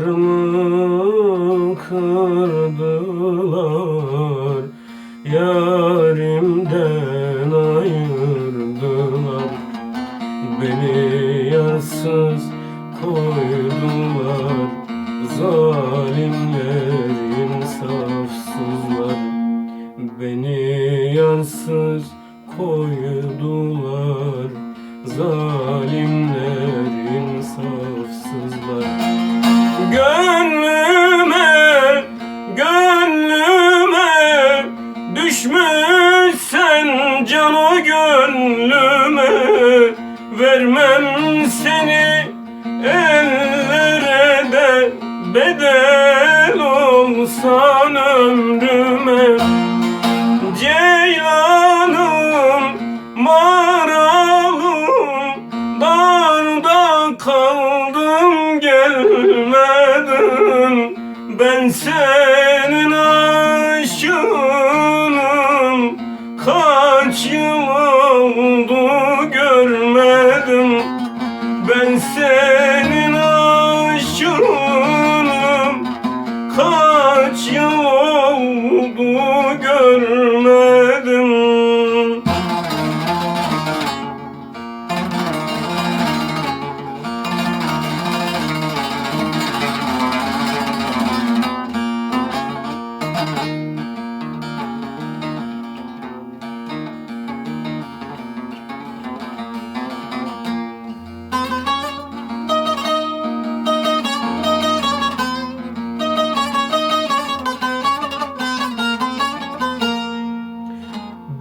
Dallarımı kırdılar Yarimden ayırdılar Beni yarsız koydular Zalimler insafsızlar Beni yarsız koydular Zalimler gönlüme Vermem seni. Ellere de Bedel olsan ömrüme. Ceylanım, maralım Darda kaldım gelmedin Ben senin aşığınım Kaç yıl senin aşığınım Kaç yıl oldu görmedim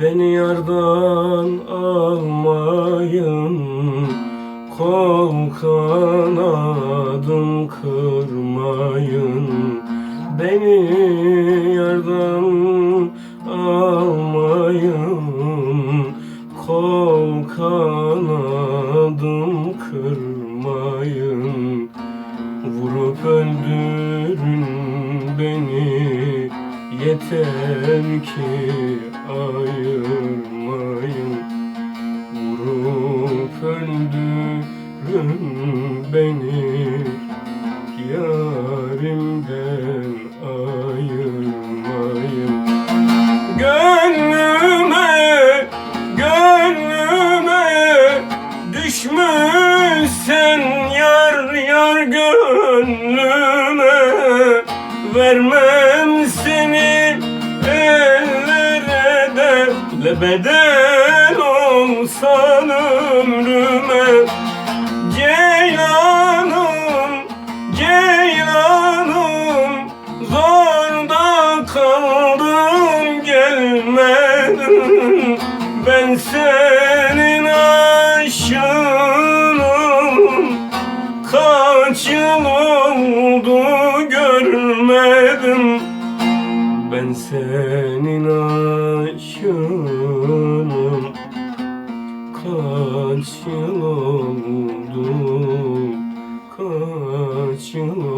Beni yardan almayın. Kol kanadım kırmayın. Beni yardan almayın. Kol kanadım kırmayın. Vurup öldürün beni. Yeter ki ayırmayın. Vurup öldürün beni. Yarimden ayırmayın. Gönlüme, gönlüme Düşmüşsen yar yar gönlüme. Vermem de Lebeden olsan ömrüme. Ceylanım, ceylanım Zorda kaldım gelmedin. Ben senin aşığınım. Kaç yıl oldu görmedim. Ben senin aşığınım assistindo, não. Né?